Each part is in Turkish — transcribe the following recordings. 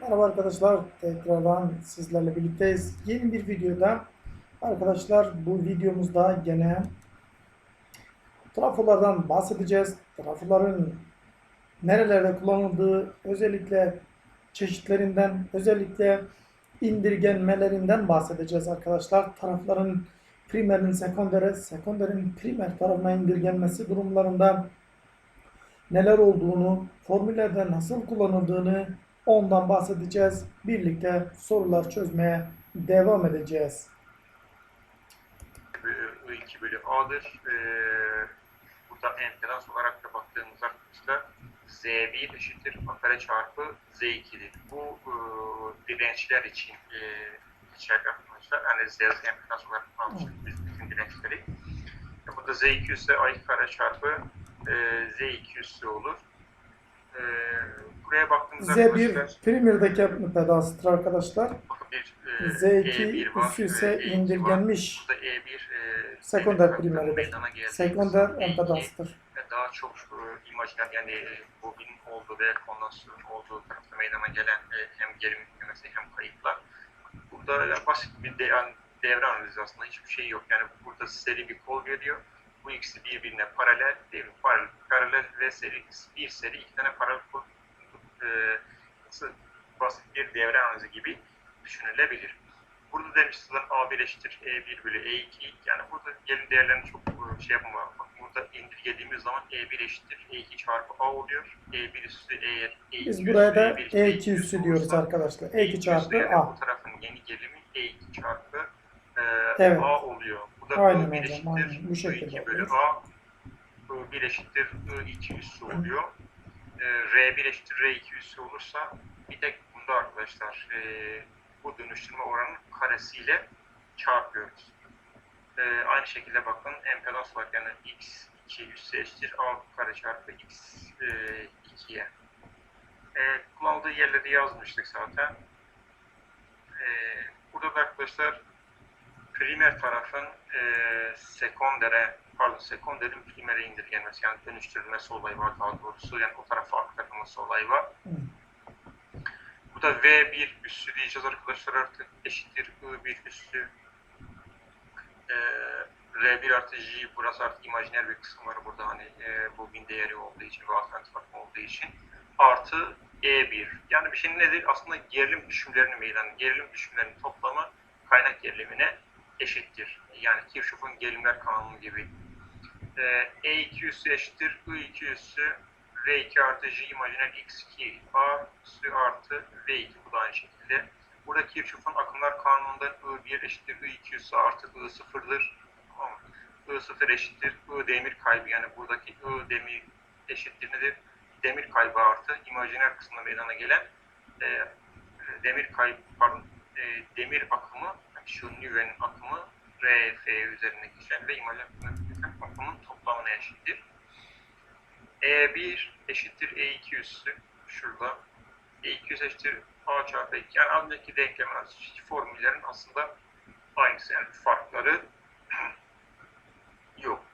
Merhaba arkadaşlar, tekrardan sizlerle birlikteyiz. Yeni bir videoda arkadaşlar bu videomuzda gene trafolardan bahsedeceğiz. Trafoların nerelerde kullanıldığı, özellikle çeşitlerinden, özellikle indirgenmelerinden bahsedeceğiz arkadaşlar. Tarafların primerin sekondere, sekonderin primer tarafına indirgenmesi durumlarında neler olduğunu, formüllerde nasıl kullanıldığını ondan bahsedeceğiz. Birlikte sorular çözmeye devam edeceğiz. bölü I2 bölü A'dır. Ee, burada impedans olarak da baktığımız arkadaşlar Z1 eşittir A kare çarpı Z2'dir. Bu e, dirençler için e, geçerli arkadaşlar. Yani Z impedans olarak kullanmışız biz bütün dirençleri. E, burada Z2 ise A2 kare çarpı e, Z2 üssü olur. E, buraya baktığımızda Z1 arkadaşlar primer'daki pedansıdır arkadaşlar. bir e, Z2 E1 var, üssü ise E2 var. indirgenmiş Burada E1 e, sekonder geldiği Sekonder kısım E2 empedanstır. ve daha çok e, imajiner yani e, bobin olduğu ve kondansatör olduğu tarafta meydana gelen e, hem gerilim yüklemesi hem kayıplar. Burada yani basit bir de, yani devre analizi aslında hiçbir şey yok. Yani burada seri bir kol veriyor. Bu ikisi birbirine paralel, devrim paralel, paralel ve seri, bir seri iki tane paralel kol e, nasıl basit bir devre analizi gibi düşünülebilir. Burada demiş sizden A1 eşittir E1 bölü E2. Yani burada gelin değerlerini çok e, şey yapma. Bak burada indirgediğimiz zaman E1 eşittir E2 çarpı A oluyor. E1 üssü eğer E2 Biz üssü buraya da E1 E2 üssü diyoruz olursa, arkadaşlar. E2 E2 çarpı yani A. Bu tarafın yeni gelimi E2 çarpı e, Evet. A oluyor. Bu da Aynen I1 hocam, eşittir aynen. Bu şekilde I2 bölü. A. I1 eşittir I2 üssü oluyor. E, R1 eşittir R2 üssü olursa bir tek bunda arkadaşlar e, bu dönüştürme oranının karesiyle çarpıyoruz. E, aynı şekilde bakın empedans olarak yani x2 üssü eşittir a kare çarpı x2'ye. E, kullanıldığı yerleri yazmıştık zaten. E, burada da arkadaşlar primer tarafın e, sekondere pardon sekonderin primere indirgenmesi yani dönüştürülmesi olayı var daha doğrusu. Yani o tarafa aktarılması olayı var. Hı. Bu da V1 üssü diyeceğiz arkadaşlar artık. Eşittir I1 üssü. E, R1 artı J burası artık imajiner bir kısım var burada. Hani e, bobin değeri olduğu için ve alternatif akım olduğu için. Artı E1 yani bir şeyin nedir? Aslında gerilim düşümlerinin meydana gerilim düşümlerinin toplamı kaynak gerilimine eşittir. Yani Kirchhoff'un gerilimler kanunu gibi. E, E2 üssü eşittir I2 üssü R2 artı J imajiner X2 A üssü artı V2 bu da aynı şekilde. Burada Kirchhoff'un akımlar kanunundan I1 eşittir I2 üssü artı I0'dır. Tamam mı? I0 eşittir I demir kaybı yani buradaki I demir eşittir nedir? Demir kaybı artı imajiner kısmında meydana gelen e, demir kaybı pardon e, demir akımı yani şu nüvenin akımı RF üzerine geçen ve imajiner akımın toplamına eşittir. E1 eşittir E2 üssü şurada. E2 üssü eşittir A çarpı 2. Yani az önceki denklemin formüllerin aslında aynısı. Yani farkları yok.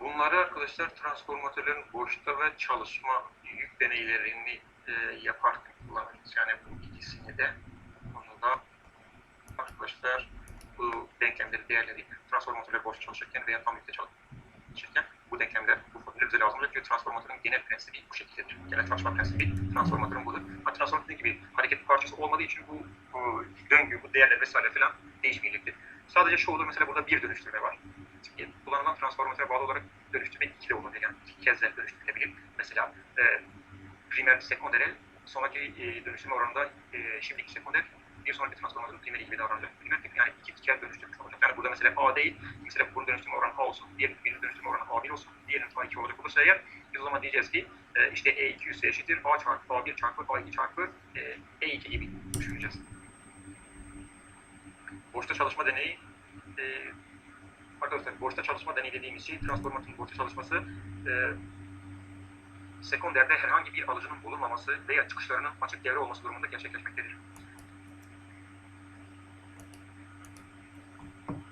Bunları arkadaşlar transformatörlerin boşta ve çalışma yük deneylerini e, yaparken kullanırız. Yani bu ikisini de arkadaşlar bu denklemleri değerleri transformatörler boş çalışırken veya tam yükte çalışırken bu denklemler, bu formüller bize lazım çünkü transformatörün genel prensibi bu şekildedir. Genel çalışma prensibi transformatörün budur. Ama transformatörün gibi hareketli parçası olmadığı için bu, bu döngü, bu değerler vesaire falan değişmeyecektir. Sadece şu olur mesela burada bir dönüştürme var. Kullanılan transformatöre bağlı olarak dönüştürme iki de olabilir. Yani iki kez de dönüştürülebilir. Mesela e, primer sekondere sonraki e, dönüştürme oranında e, şimdiki sekonder bir sonraki transformatörün primeri gibi davranacak. Primer yani iki, kez dönüştürmüş olacak. Yani burada mesela A değil, mesela bunun dönüştürme oranı A olsun, diğerinin birinci dönüştürme oranı A1 olsun, diğerinin A2 olacak olursa eğer biz o zaman diyeceğiz ki e, işte E2 üssü eşittir A çarpı A1 çarpı A2 çarpı e, E2 gibi düşüneceğiz. Boşta çalışma deneyi e, arkadaşlar boşta çalışma deneyi dediğimiz şey transformatörün boşta çalışması e, sekonderde herhangi bir alıcının bulunmaması veya çıkışlarının açık devre olması durumunda gerçekleşmektedir.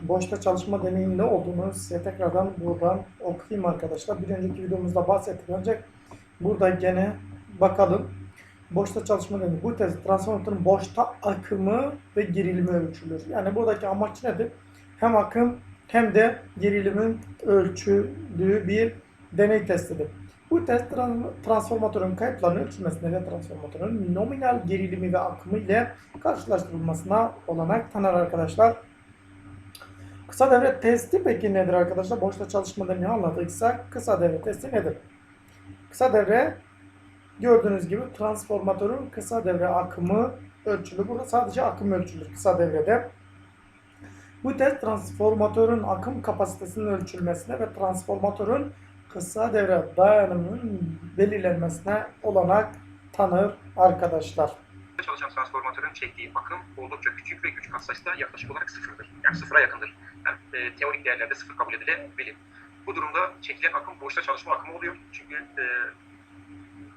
Boşta çalışma deneyiminde olduğunu size tekrardan buradan okuyayım arkadaşlar. Bir önceki videomuzda bahsettik ancak burada gene bakalım. boşta çalışma deniyor. Bu test transformatörün boşta akımı ve gerilimi ölçülür. Yani buradaki amaç nedir? Hem akım hem de gerilimin ölçüldüğü bir deney testidir. Bu test tran- transformatörün kayıplarının ölçülmesine ve transformatörün nominal gerilimi ve akımı ile karşılaştırılmasına olanak tanır arkadaşlar. Kısa devre testi peki nedir arkadaşlar? Boşta çalışmada ne anlattıksa kısa devre testi nedir? Kısa devre gördüğünüz gibi transformatörün kısa devre akımı ölçülür. Burada sadece akım ölçülür kısa devrede. Bu test transformatörün akım kapasitesinin ölçülmesine ve transformatörün kısa devre dayanımının belirlenmesine olanak tanır arkadaşlar. çalışan çektiği akım oldukça küçük ve güç katsayısı yaklaşık olarak sıfırdır. Yani sıfıra yakındır. Yani e, teorik değerlerde sıfır kabul edilebilir. Bu durumda çekilen akım boşta çalışma akımı oluyor. Çünkü e,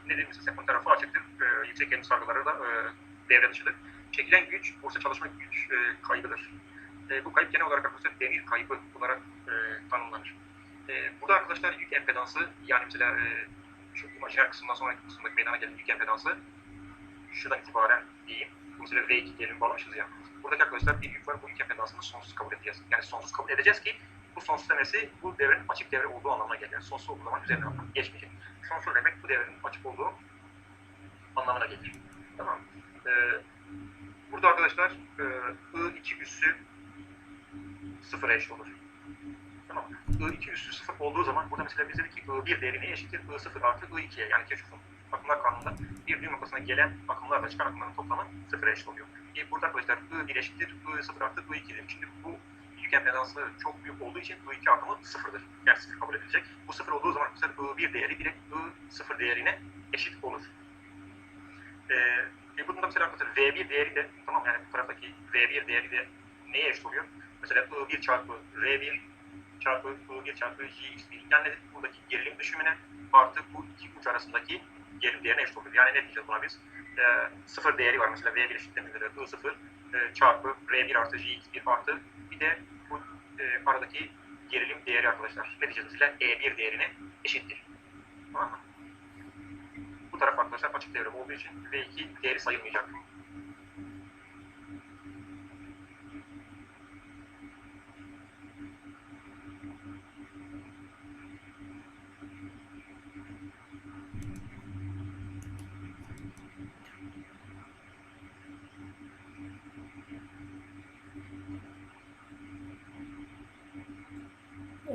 ne diyeyim sekund tarafı açıktır. E, yüksek gerilim sargıları da e, devre dışıdır. Çekilen güç boşta çalışma güç e, kaybıdır. E, bu kayıp genel olarak arkadaşlar demir kaybı olarak e, tanımlanır. E, burada arkadaşlar yük empedansı yani mesela e, şu imajiner kısımdan sonraki kısımdaki meydana gelen yük empedansı şuradan itibaren diyeyim. Mesela V2 diyelim bağlamışız ya. Buradaki arkadaşlar bir yük var. Bu yük empedansını sonsuz kabul edeceğiz. Yani sonsuz kabul edeceğiz ki bu sonsuz demesi bu devrenin açık devre olduğu anlamına gelir. Yani sonsuz olduğu zaman üzerine geçmeyecek. Sonsuz demek bu devrenin açık olduğu anlamına gelir. Tamam. Ee, burada arkadaşlar e, I2 üssü sıfıra eşit olur. Tamam. I2 üssü sıfır olduğu zaman burada mesela biz dedik ki I1 değeri neye eşittir? I0 artı I2'ye yani Kirchhoff'un akımlar kanununda bir düğüm noktasına gelen akımlarla çıkan akımların toplamı sıfıra eşit oluyor. E, burada arkadaşlar I1 eşittir I0 artı I2'dir. Şimdi bu yük empedansı çok büyük olduğu için I2 akımı sıfırdır. Yani sıfır kabul edilecek. Bu sıfır olduğu zaman arkadaşlar I1 değeri direkt I0 değerine eşit olur. E, e, bunun da mesela arkadaşlar V1 değeri de tamam yani bu taraftaki V1 değeri de neye eşit oluyor? Mesela I1 çarpı R1 çarpı I1 çarpı Jx1. Yani buradaki gerilim düşümüne artı bu iki uç arasındaki gerilim değerine eşit oluyor. Yani ne diyeceğiz buna biz? E, sıfır değeri var mesela V1 eşitleminde de I0 e, çarpı R1 artı Jx1 artı bir de bu e, aradaki gerilim değeri arkadaşlar. Ne diyeceğiz mesela? E1 değerine eşittir. Tamam mı? Bu taraf arkadaşlar açık devre olduğu için V2 değeri sayılmayacak.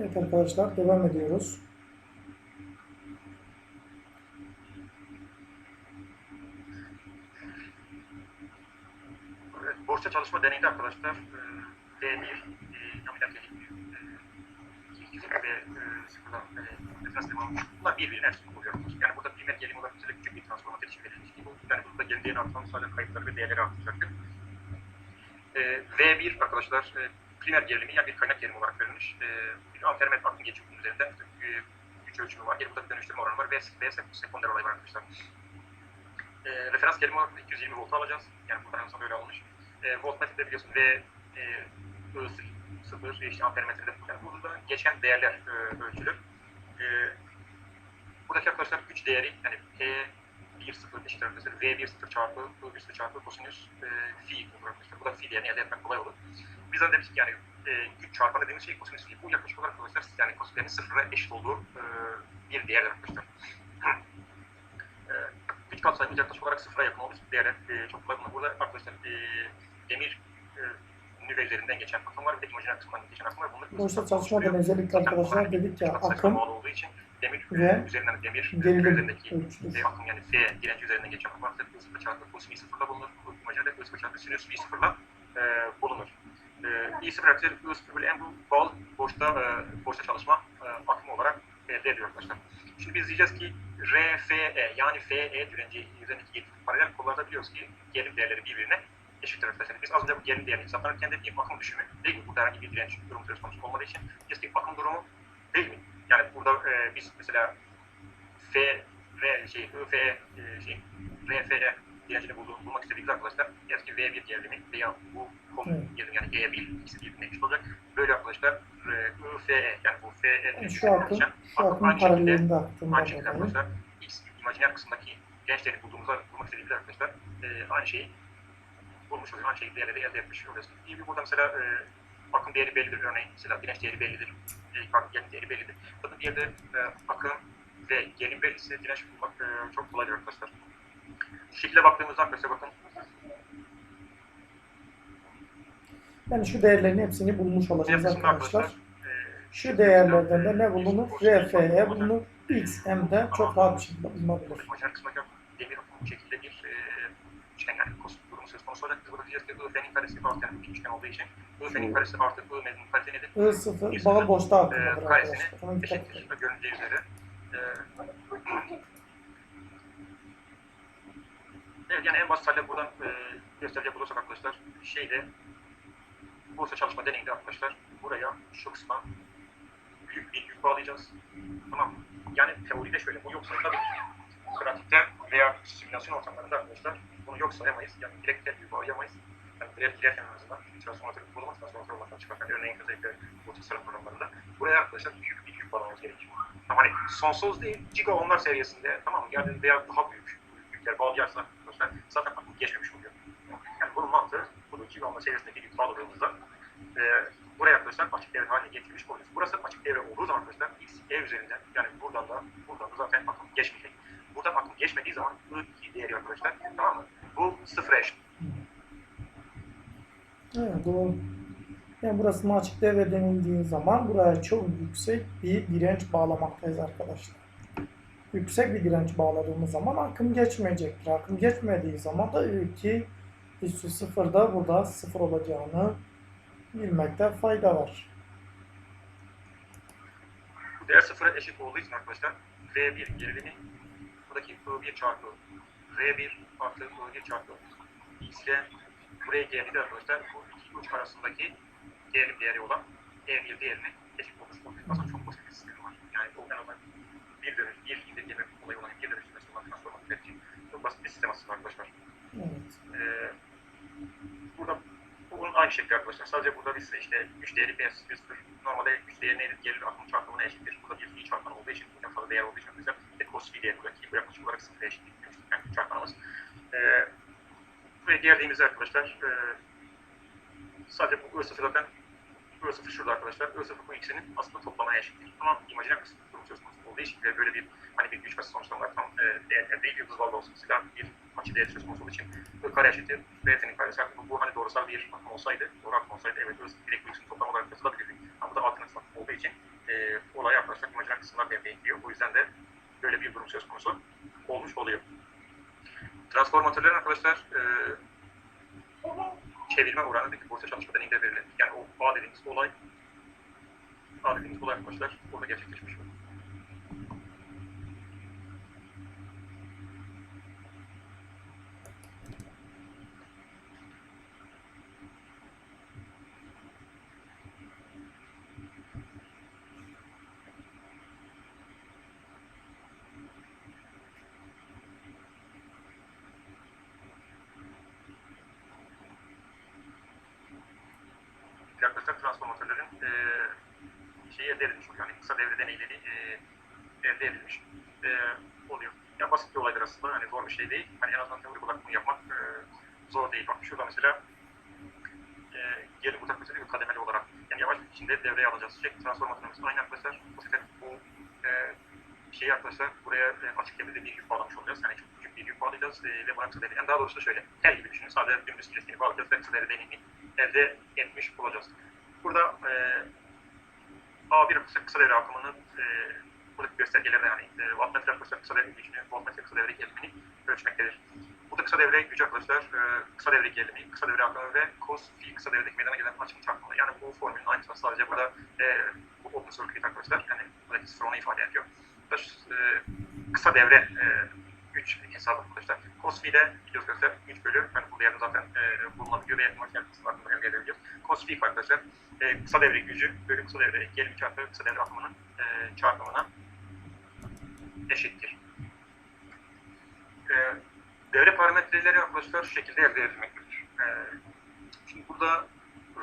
Evet arkadaşlar devam ediyoruz. Evet, borsa çalışma deneyinde arkadaşlar e, D1 e, nominal gelir e, 2 ve e, sıfırdan e, referans devam bunlar birbirine oluyor. Yani burada primer gelim olarak mesela küçük bir transformatör için verilmiş ki bu yani burada gelim değerini artmanın sadece kayıpları ve değerleri artacaktır. E, V1 arkadaşlar primer gerilimi yani bir kaynak gerilimi olarak verilmiş. E, bir ampermetre aklın geçiyor bunun üzerinden. E, güç ölçümü var. Bir dönüştürme oranı var ve, ve sekonder olay var arkadaşlar. E, referans gerilimi olarak 220 volt alacağız. Yani burada en son böyle olmuş e, voltmetrede biliyorsun V e, I0, 0 işte ampermetrede yani burada geçen değerler e, ölçülür. E, buradaki arkadaşlar güç değeri yani P 1 0 eşittir arkadaşlar V 1 0 çarpı I 1 0 çarpı kosinüs e, fi olur arkadaşlar. Bu da fi değerini elde etmek kolay olur. Biz de demiştik yani e, güç çarpanı dediğimiz şey kosinüs fi. Bu yaklaşık olarak arkadaşlar yani kosinüslerin sıfıra eşit olduğu e, bir değerdir arkadaşlar. e, güç katsayımız yaklaşık olarak sıfıra yakın olduğu için değerler e, çok kolay bulunur. Burada arkadaşlar e, demir e, nüvelerinden geçen akım var bir de imajiner kısmından geçen akım var. Bunlar Boşta çalışmadan özellikle arkadaşlar dedik ya akım olduğu için demir ve üzerinden demir gerilim üzerindeki ölçülür. e, akım yani F direnci üzerinden geçen akım sıfır çarpı cos mi sıfırla bulunur. Bu imajiner de sıfır çarpı sinüs mi sıfırla e, bulunur. E, i sıfır arkadaşlar I sıfır bölü en bu bağlı boşta e, boşta çalışma e, akımı olarak elde ediyor arkadaşlar. Şimdi biz diyeceğiz ki RFE yani FE direnci üzerindeki gerilim paralel kollarda biliyoruz ki gerilim değerleri birbirine eşittir arkadaşlar. Biz az önce bu gerilim değerini hesaplarken dediğim akım düşümü değil mi? Burada herhangi bir direnç durumu söz konusu olmadığı için diyeceğiz ki akım durumu değil mi? Yani burada e, biz mesela F, R, şey, IFE, e, şey, RFE direncini buldu, bulmak istediğimiz arkadaşlar diyeceğiz ki V1 gerilimi veya bu konu Evet. gerilimi yani E1 ikisi birbirine eşit olacak. Böyle arkadaşlar e, IFE yani bu FE Şu akım, şu akım aynı şekilde paralelinde aktığında Aynı şekilde arkadaşlar X imajiner kısımdaki direnç değerini bulduğumuzda bulmak istediğimizde arkadaşlar e, aynı şeyi bulmuş oluyoruz. Aynı şeyi değerleri elde etmiş oluyoruz. Bir burada mesela e, akım değeri bellidir örneğin. Mesela direnç değeri bellidir. E, pardon, gerilim değeri bellidir. Zaten bir yerde e, akım ve gerilim bellisi direnç bulmak e, çok kolaydır arkadaşlar. Şu şekilde baktığımızda arkadaşlar bakın Yani şu değerlerin hepsini bulmuş olacağız arkadaşlar. arkadaşlar e, Şu değerlerden de ne bulunur? RF'ye bulunur. XM de çok rahat bir şekilde bulunabilir. Macar demir bu şekilde bir e, yani kos durumu söz konusu olacak. Biz burada diyeceğiz ki I fenin karesi artı yani bir üçgen olduğu için I fenin karesi artı I mezunun karesi nedir? I0 bağ boşta hakkındadır E, karesini arkadaşlar. Eşittir. Görüldüğü üzere. E, evet yani en basit halde buradan e, gösterecek olursak arkadaşlar şeyde Bursa çalışma deneyinde arkadaşlar buraya şu kısma büyük bir yük bağlayacağız. Tamam mı? Yani teoride şöyle bu yok sayılabilir. Pratikte veya simülasyon ortamlarında arkadaşlar bunu yok sayamayız. Yani direkt tel yük bağlayamayız. Yani direkt girerken en azından transformatörü kurulmaz. Transformatör olmaktan çıkarken örneğin özellikle bu tasarım programlarında buraya arkadaşlar büyük bir yük bağlamamız gerekiyor. Tamam hani sonsuz değil, giga onlar seviyesinde tamam mı? Yani veya daha büyük yükler bağlayarsak arkadaşlar zaten akıl geçmemiş oluyor. Yani bunun mantığı bunu giga onlar seviyesindeki yük bağladığımızda e, buraya arkadaşlar açık devre haline getirmiş oluyoruz. Burası açık devre olduğu zaman arkadaşlar x, e üzerinden yani buradan da buradan da zaten akım geçmeyecek. Buradan akım geçmediği zaman I değeri arkadaşlar tamam mı? Bu sıfıra eşit. Evet, doğru. Yani burasını açık devre denildiği zaman buraya çok yüksek bir direnç bağlamaktayız arkadaşlar. Yüksek bir direnç bağladığımız zaman akım geçmeyecektir. Akım geçmediği zaman da I2 üstü sıfırda burada sıfır olacağını bilmekte fayda var. Bu değer sıfıra eşit olduğu için arkadaşlar V1 gerilimi buradaki I1 çarpı V1 artı I1 çarpı X ile buraya geldiğinde arkadaşlar bu iki uç arasındaki gerilim değeri olan E1 değerini eşit oluyor. Aslında çok basit bir sistem var. Yani o en azından bir dönüş, bir indirgeme olayı olan bir dönüşmesi olan transformatör için çok basit bir sistem aslında arkadaşlar. Evet. Ee, burada bunun aynı şekilde arkadaşlar. Sadece burada biz işte güç değeri B sıfır. Normalde güç değeri nedir? Gelir akım çarpımına eşittir. Burada bir fi çarpanı olduğu için, en fazla değer olduğu için mesela bir de cos fi değeri buradaki bu yaklaşık olarak sıfıra eşit demiştik. Yani çarpanımız. Ee, buraya geldiğimizde arkadaşlar e, sadece bu I0 zaten I0 şurada arkadaşlar. I0 bu ikisinin aslında toplamaya eşittir. Ama imajiner kısmı durum söz konusu olduğu için ve böyle bir hani bir güç basit sonuçlanlar tam e, değerler değil. Yıldız bağlı olsun. Mesela bir açı değeri söz konusu olduğu için I kare eşittir. V'nin karesi artık bu hani doğrusal bir akım olsaydı, doğru akım olsaydı evet I direkt bu ikisinin toplam olarak yazılabilirdi. Ama bu da altın kısmı olduğu için e, olay arkadaşlar imajiner kısımlar devreye giriyor. O yüzden de böyle bir durum söz konusu olmuş oluyor. Transformatörlerin arkadaşlar e, çevirme oranı peki borsa çalışma deneyinde verilir. Yani o A dediğimiz olay A dediğimiz olay arkadaşlar burada gerçekleşmiş. Arkadaşlar transformatörlerin e, şeyi elde edilmiş oluyor. Yani deneyleri e, elde edilmiş e, oluyor. Ya basit bir olaydır aslında. Hani zor bir şey değil. Hani en azından teorik olarak bunu yapmak e, zor değil. Bak şurada mesela e, geri bu takması bir kademeli olarak yani yavaş bir içinde devreye alacağız. Sürekli transformatörümüz aynı arkadaşlar. Bu sefer bu e, şeyi arkadaşlar buraya e, açık devrede bir yük bağlamış olacağız. Yani çok küçük bir yük bağlayacağız e, ve kısa devre. Yani daha doğrusu da şöyle. Tel gibi düşünün. Sadece dümdüz kilitini bağlayacağız ve kısa devre deneyimi elde etmiş olacağız. Burada e, A1 kısa, kısa devre akımını e, buradaki göstergelerde yani e, wattmetre arkadaşlar kısa devre gücünü, voltmetre kısa devre gerilimini ölçmektedir. Burada kısa devre gücü arkadaşlar e, kısa devre gerilimi, kısa devre akımı ve cos phi kısa devredeki meydana gelen açım çarpımı. Yani bu formülün aynısı sadece burada e, bu open circuit arkadaşlar yani buradaki sıfır onu ifade ediyor. Burada e, kısa devre e, güç hesabı arkadaşlar. Cos phi'de biliyoruz arkadaşlar 3 bölü yani burada yarın zaten e, bulunabiliyor ve makine kısmı hakkında elde edebiliyoruz. Cos phi arkadaşlar e, kısa devre gücü bölü kısa devre gerilim çarpı kısa devre akımının e, çarpımına eşittir. E, devre parametreleri arkadaşlar şu şekilde elde edilmektedir. E, şimdi burada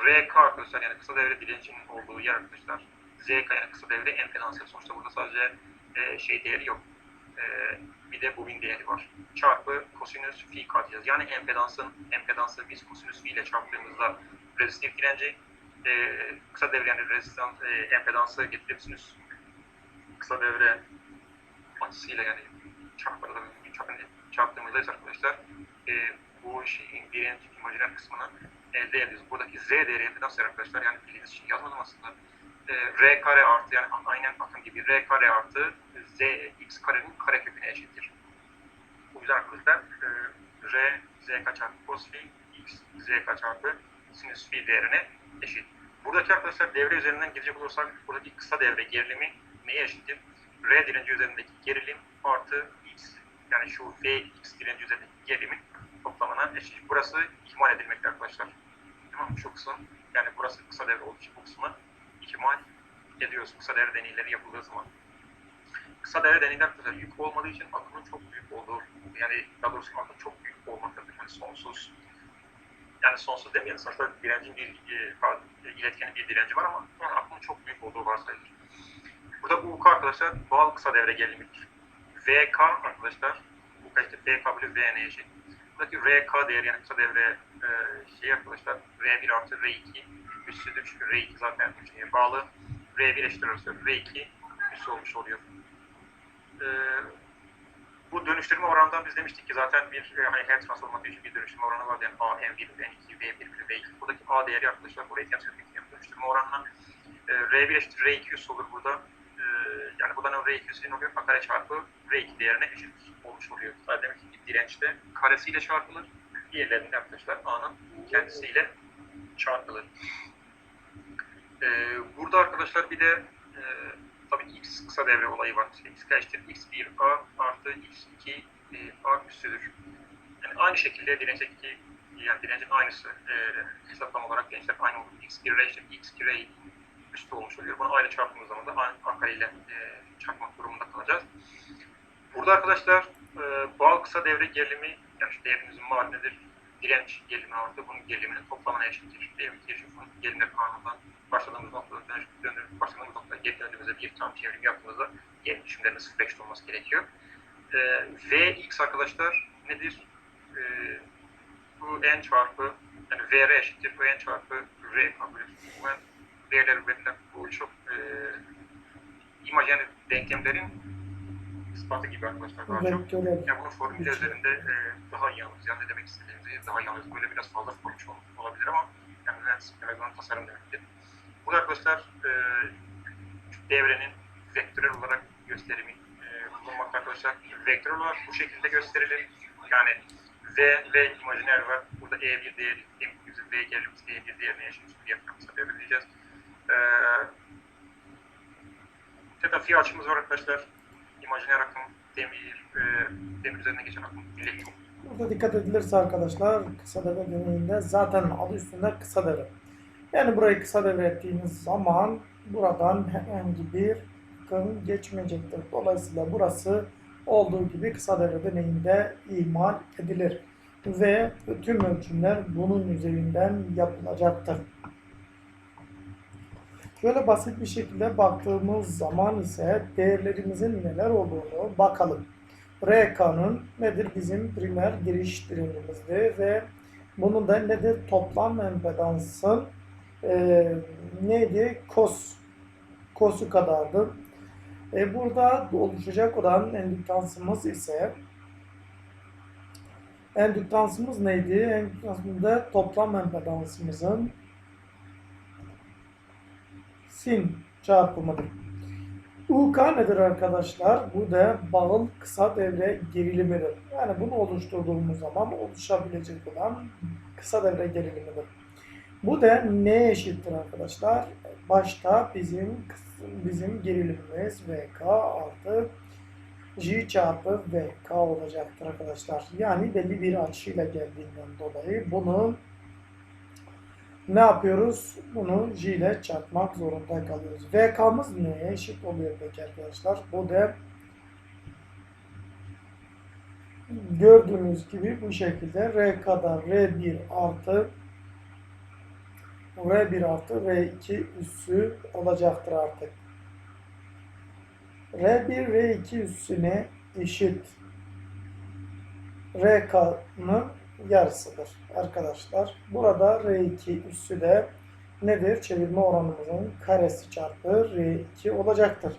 RK arkadaşlar yani kısa devre direncinin olduğu yer arkadaşlar. ZK yani kısa devre empedansları. Sonuçta burada sadece e, şey değeri yok. E, bir de bobin değeri var. Çarpı kosinüs fi katacağız. Yani empedansın empedansı biz kosinüs fi ile çarptığımızda rezistif direnci e, kısa devre yani rezistans e, empedansı getirip sinüs kısa devre açısıyla yani çarpmadan çarptığımızda ise arkadaşlar e, bu şeyin direnç imajiner kısmını elde ediyoruz. Buradaki Z değeri empedans arkadaşlar yani bildiğiniz için yazmadım aslında. E, R kare artı yani aynen akım gibi R kare artı Z X karenin kare köküne eşittir. Bu yüzden arkadaşlar e, R Z çarpı cos phi X Z çarpı sinüs phi değerine eşit. Buradaki arkadaşlar devre üzerinden girecek olursak buradaki kısa devre gerilimi neye eşittir? R direnci üzerindeki gerilim artı X yani şu Vx direnci üzerindeki gerilimin toplamına eşit. Burası ihmal edilmekte arkadaşlar. Tamam mı? Şu kısım yani burası kısa devre olduğu için bu kısmı ihmal ediyoruz kısa devre deneyleri yapıldığı zaman. Kısa devre deneyler arkadaşlar yük olmadığı için akımın çok büyük olduğu yani daha doğrusu akım çok büyük olmaktadır. Yani sonsuz yani sonsuz demeyelim sonuçta direncin bir e, iletkenin bir direnci var ama yani akımın çok büyük olduğu varsayılır. Burada bu UK arkadaşlar doğal kısa devre gerilimidir. VK arkadaşlar bu işte VK bölü VN eşit. Buradaki RK değeri yani kısa devre e, şey arkadaşlar R1 artı R2 üssüdür çünkü R2 zaten şeye bağlı. R1 eşittir arkadaşlar R2 üssü olmuş oluyor. E, bu dönüştürme oranından biz demiştik ki zaten bir e, hani her transformatör için bir dönüştürme oranı var. Yani A, M1, M2, V1 bölü V2. Buradaki A değeri arkadaşlar burayı temsil etmek dönüştürme oranına e, R1 eşittir R2 üssü olur burada. E, yani buradan R2 üssü ne oluyor? A kare çarpı R2 değerine eşit olmuş oluyor. Zaten demek ki dirençte karesiyle çarpılır. Diğerlerinde arkadaşlar A'nın kendisiyle çarpılır. E, burada arkadaşlar bir de e, tabii ki X kısa devre olayı var. İşte X eşittir X1 A artı X2 e, üstüdür. Yani aynı şekilde dirençteki yani direncin aynısı e, hesaplama olarak dirençler aynı olur. X1 R eşittir X2 R üstü olmuş oluyor. Bunu ayrı çarptığımız zaman da A kare ile e, çarpmak durumunda kalacağız. Burada arkadaşlar e, bağ kısa devre gerilimi yani şu devrimizin mal nedir? Direnç gerilimi artı bunun geriliminin toplamına eşittir. Devrim Kirchhoff'un gerilimler kanunundan bir tam çevrim yaptığımızda düşümlerinin sıfır eşit olması gerekiyor. E, Vx arkadaşlar nedir? E, bu n çarpı yani Vr eşittir bu n çarpı r kabul Bu n değerler verilen bu çok e, imajiner denklemlerin ispatı gibi arkadaşlar daha çok. Yani bunu formüle üzerinde e, daha iyi anlarız. Yani demek istediğimizi daha iyi anlarız. Böyle biraz fazla formüç olabilir ama yani en azından tasarım demektir. Burada arkadaşlar e, devrenin vektörel olarak gösterimi e, bulunmakta arkadaşlar. Vektörel olarak bu şekilde gösterilir. Yani V ve imajiner var. Burada E1 değeri, bizim V gerilimiz E1 değerine eşit. Şimdi yapacağımızda belirleyeceğiz. E, Theta fi açımız var arkadaşlar. İmajiner akım, demir, e, demir üzerine geçen akım, elektron. Burada dikkat edilirse arkadaşlar kısa devre deneyinde zaten adı üstünde kısa devre. Yani burayı kısa devre ettiğiniz zaman buradan herhangi bir akım geçmeyecektir. Dolayısıyla burası olduğu gibi kısa devre deneyinde imal edilir. Ve tüm ölçümler bunun üzerinden yapılacaktır. Şöyle basit bir şekilde baktığımız zaman ise değerlerimizin neler olduğunu bakalım. RK'nın nedir? Bizim primer giriş direncimizdi ve bunun da nedir? Toplam empedansın e, neydi? Kos. Kosu kadardı. E, burada oluşacak olan endüktansımız ise endüktansımız neydi? Endüktansımızda toplam empedansımızın sin çarpımıdır. UK nedir arkadaşlar? Bu da bağıl kısa devre gerilimidir. Yani bunu oluşturduğumuz zaman oluşabilecek olan kısa devre gerilimidir. Bu da neye eşittir arkadaşlar? Başta bizim bizim gerilimimiz VK artı J çarpı VK olacaktır arkadaşlar. Yani belli bir açıyla geldiğinden dolayı bunu ne yapıyoruz? Bunu J ile çarpmak zorunda kalıyoruz. VK'mız neye eşit oluyor peki arkadaşlar? Bu da gördüğünüz gibi bu şekilde R kadar R1 artı R1 artı R2 üssü olacaktır artık. R1 R2 üssüne eşit RK'nın yarısıdır arkadaşlar. Burada R2 üssü de nedir? Çevirme oranımızın karesi çarpı R2 olacaktır.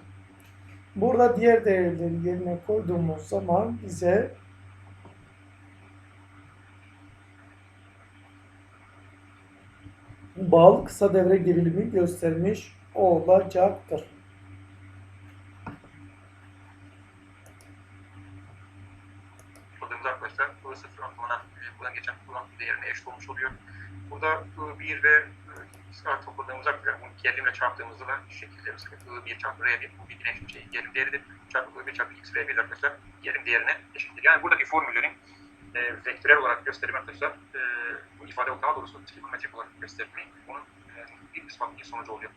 Burada diğer değerleri yerine koyduğumuz zaman bize bağlı kısa devre gerilimi göstermiş olacaktır. Kodumuz arkadaşlar I sıfır ortamına e, buradan geçen değerine eşit olmuş oluyor. Burada I1 ve I topladığımızda göre bunu gerilimle çarptığımızda da şu şekilde mesela I1 çarpı R1 bu bildiğin eşit şey gerilim değeridir. Çarpı I1 çarpı X R1 arkadaşlar gerilim değerine eşittir. Yani buradaki formüllerin e, vektörel olarak gösterimi arkadaşlar e, bu ifade daha doğrusu trigonometrik olarak göstermeyi bunun e, bir ispat bir sonucu oluyor.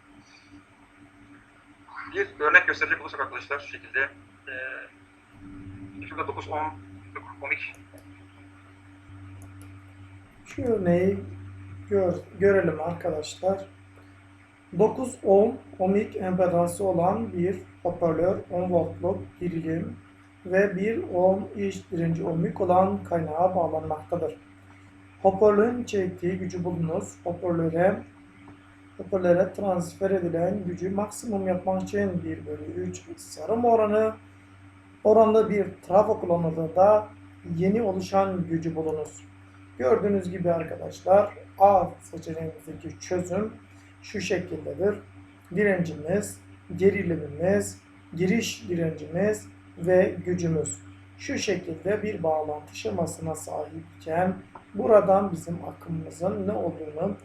Bir örnek gösterecek olursak arkadaşlar şu şekilde e, şurada 9, 10, 12 Şu örneği gör, görelim arkadaşlar. 9 ohm ohmik empedansı olan bir hoparlör 10 voltluk gerilim ve 1 ohm iç direnci ohmik olan kaynağa bağlanmaktadır. Hoparlörün çektiği gücü bulunuz. Hoparlöre hoparlöre transfer edilen gücü maksimum yapmak için 1 bölü 3 sarım oranı oranlı bir trafo kullanıldığında yeni oluşan gücü bulunuz. Gördüğünüz gibi arkadaşlar A seçeneğimizdeki çözüm şu şekildedir. Direncimiz, gerilimimiz, giriş direncimiz ve gücümüz şu şekilde bir bağlantı şemasına sahipken buradan bizim akımımızın ne olduğunu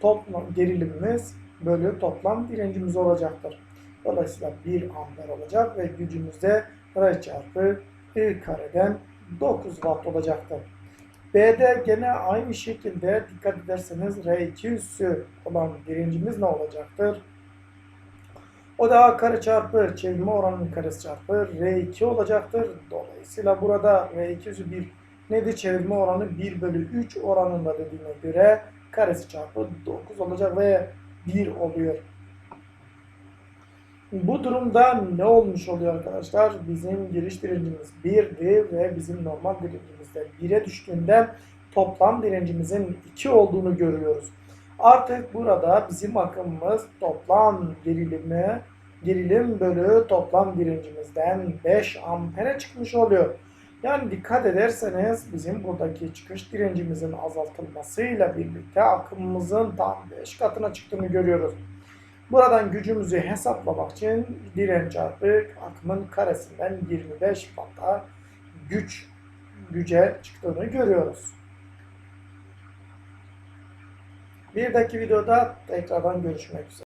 toplam gerilimimiz bölü toplam direncimiz olacaktır. Dolayısıyla 1 amper olacak ve gücümüz de R çarpı I kareden 9 watt olacaktır. B'de gene aynı şekilde dikkat ederseniz R2 üssü olan direncimiz ne olacaktır? O da A kare çarpı çevirme oranının karesi çarpı R2 olacaktır. Dolayısıyla burada R2 üssü 1 nedir? Çevirme oranı 1 bölü 3 oranında dediğine göre karesi çarpı 9 olacak ve 1 oluyor. Bu durumda ne olmuş oluyor arkadaşlar? Bizim giriş direncimiz 1'di ve bizim normal direncimiz de 1'e düştüğünde toplam direncimizin 2 olduğunu görüyoruz. Artık burada bizim akımımız toplam gerilimi gerilim bölü toplam direncimizden 5 ampere çıkmış oluyor. Yani dikkat ederseniz bizim buradaki çıkış direncimizin azaltılmasıyla birlikte akımımızın tam 5 katına çıktığını görüyoruz. Buradan gücümüzü hesaplamak için direnç çarpı akımın karesinden 25 fazla güç güce çıktığını görüyoruz. Bir dahaki videoda tekrardan görüşmek üzere.